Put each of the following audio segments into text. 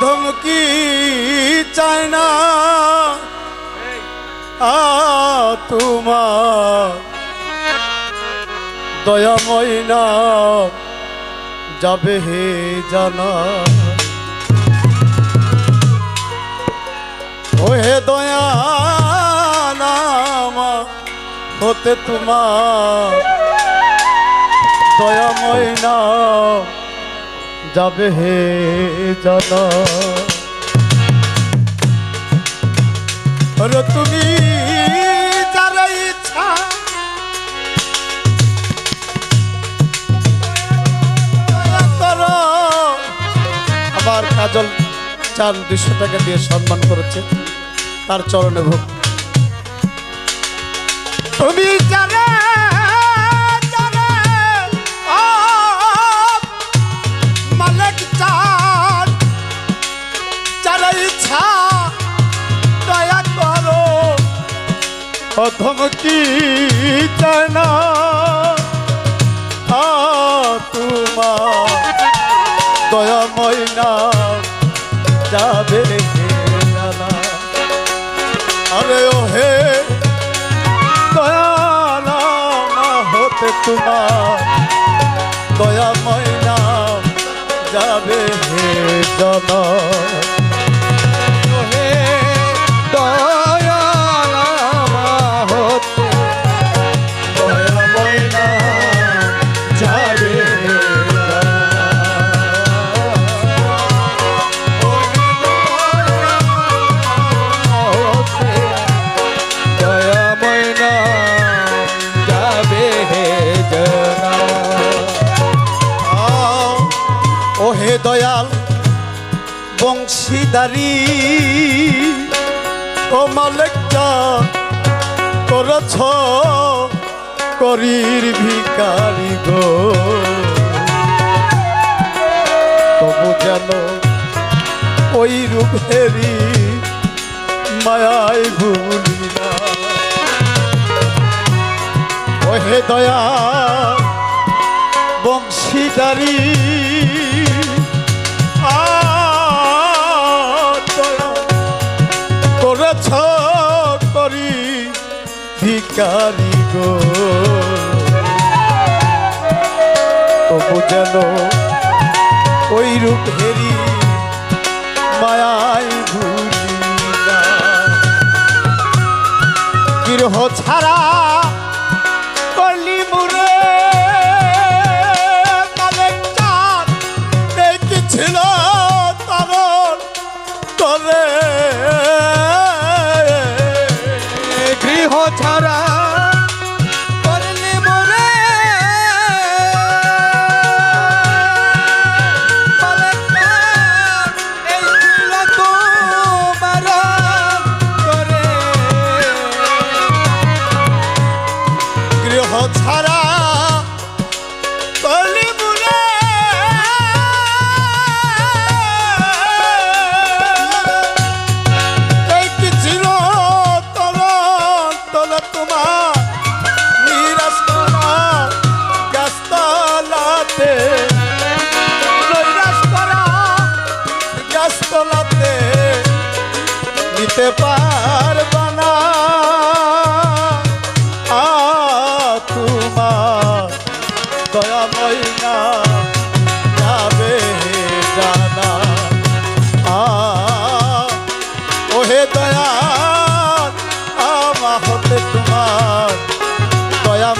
ধমকি চায় না। তোমার দয়াময় না যাবে হে জানা। ও হে দয়া নামা হতে তোমার দয়াময় না যাবে হে জানা। তুমি যার ইচ্ছা আমার কাজল চার দুশো টাকা দিয়ে সম্মান করেছে, তার চরণে ভোগ। তুমি জানে প্রথম কি আ, তোমার দয়াময় না যাবে জানা আরে ও হে দয়ালা হতে তোমার দয়াময় নাম যাবে হে জন হে দয়াল বংশীদারি ও মালিকটা করেছ করির ভিকারি গো। তবু যেন ওই রূপেরি মায়ায় ভুলি না। ও হে দয়া বংশীদারি ভিকারি গো। তবু যেন ওই রূপ হেরি মায়ায় ঘুরি গৃহ ছাড়া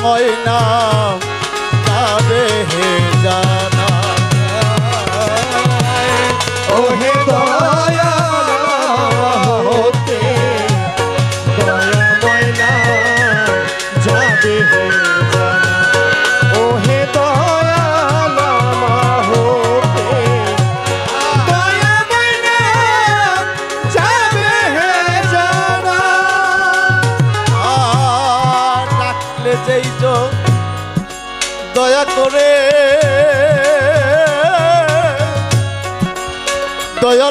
দয়াময় নাম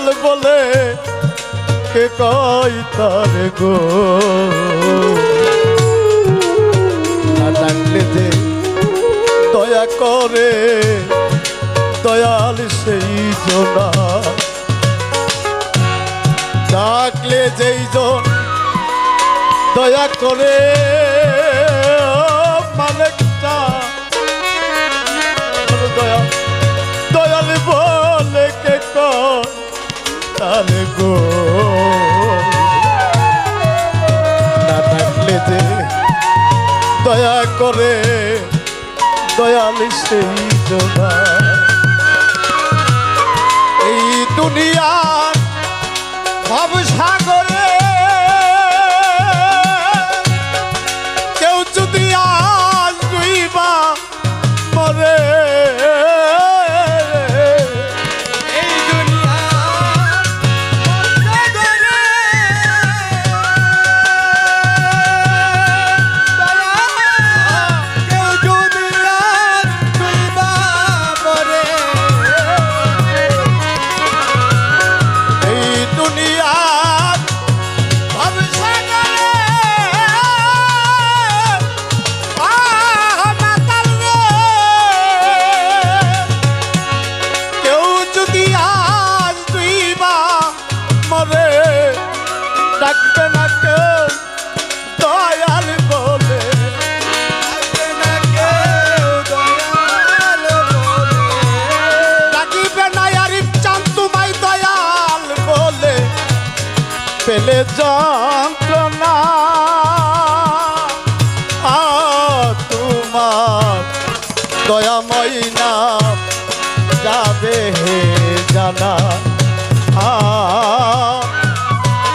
দয়াল বলে, কে কই তার গো? না ডাকলে যে দয়া করে, দয়াল সেই জোনা। ডাকলে যেই জন দয়া করে গো। না থাকলে যে দয়া করে দয়াল সেই জনা এই দুনিয়ার ভব পেলে যন্ত্রণা। তোমার দয়াময় নাম যাবে হে জানা।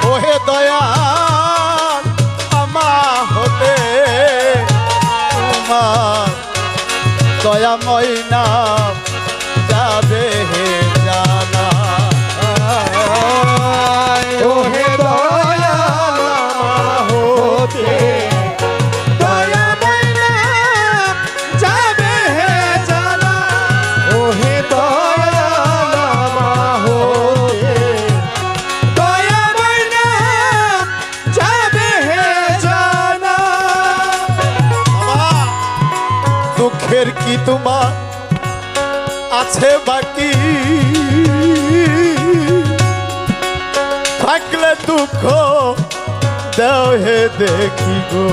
ওহে দয়াল, আমা হতে তোমার দয়াময় নাম দুঃখের কি তোমার আছে বাকি? থাকলে দুঃখ দেও হে দেখি গো।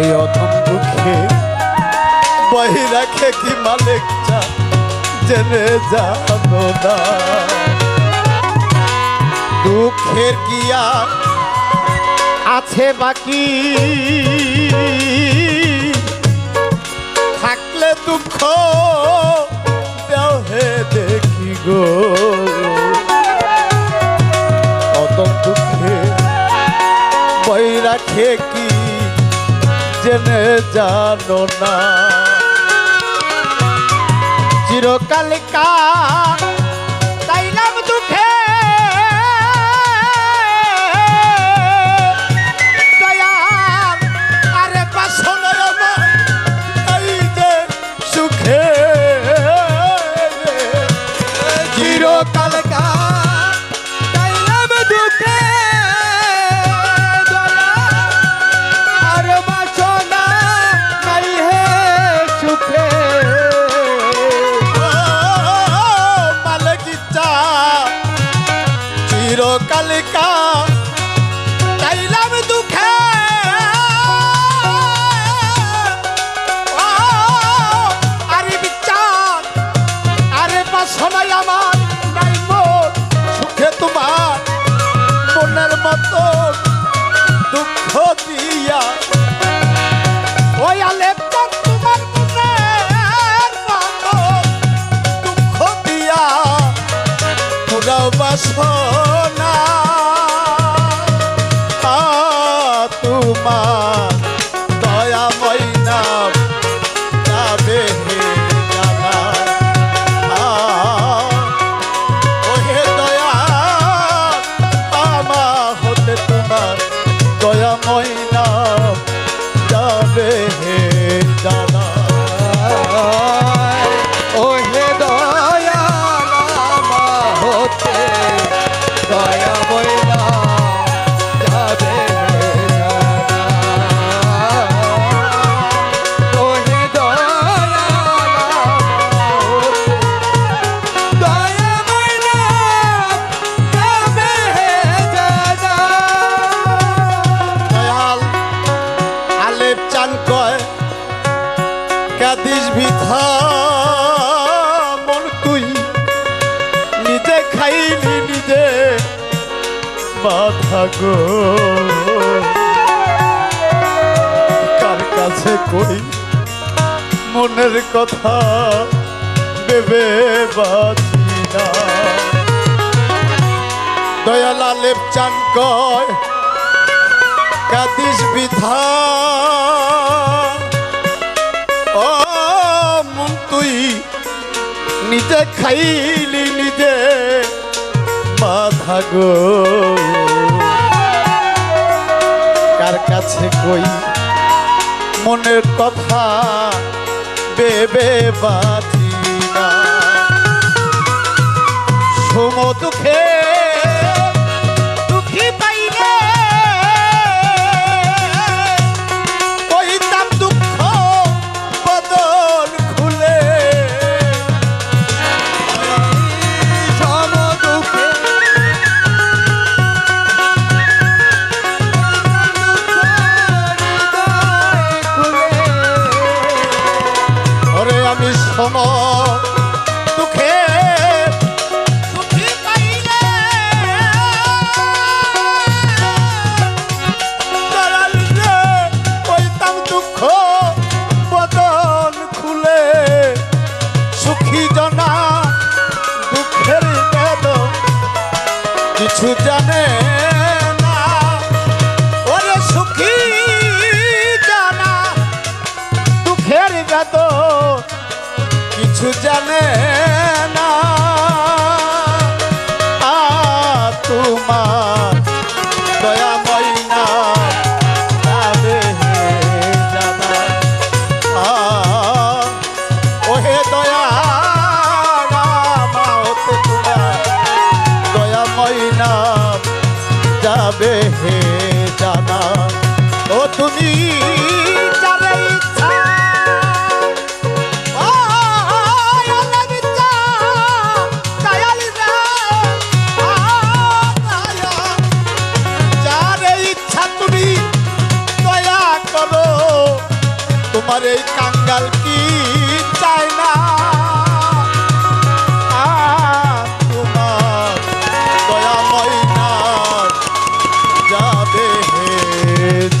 এই অথম দুঃখে বহি রাখে কি মালিক চা জেনে জানো না? দুঃখের কি আর আছে বাকি। থাকলে দুঃখ দেও হে দেখি গো। অত দুঃখে বই রাখে কি জেনে জানো না। চিরকাল কা মনের দুঃখ দিয়া বাধা গো। কার কাছে কই মনের কথা দেবে বাঁচি না। দয়াল আলেপ চান কয় কাদিস বিধা। ও মন তুই নিজে খাইলি নিজে। বাধা গো। কার কাছে কই মনের কথা বেবে বাঁচি না। সমো দুঃখে না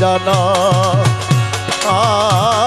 জানা। আ